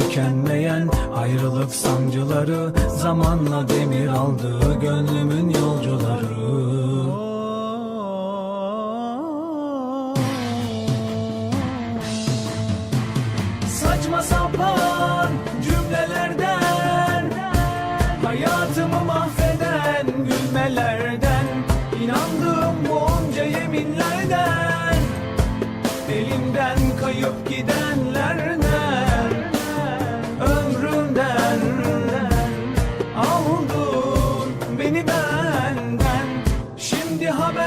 Tükenmeyen ayrılık sancıları Zamanla demir aldı gönlümün yolcuları. Saçma sapan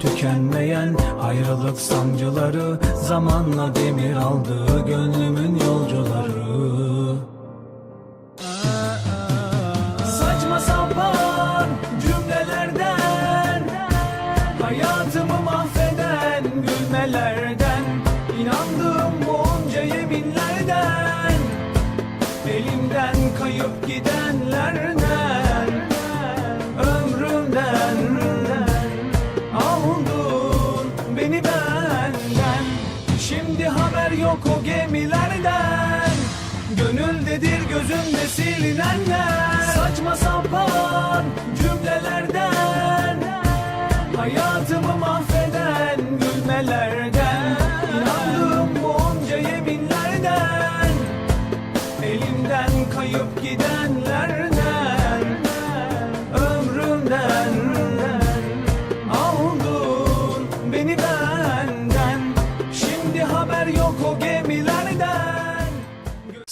Tükenmeyen ayrılık sancıları Zamanla demir aldı gönlümün yolcuları. Saçma sapan cümlelerden Hayatımı mahveden gülmelerden İnandığım Gönüldedir gözümde silinenler Saçma sapan cümlelerden Hayatımı mahveden gülmelerden İnandığım bu onca yeminlerden Elimden kayıp gidenlerden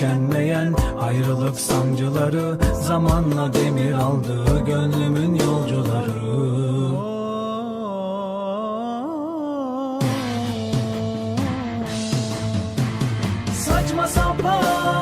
tükenmeyen Ayrılık sancıları Zamanla demir aldı gönlümün yolcuları. Saçma sapan.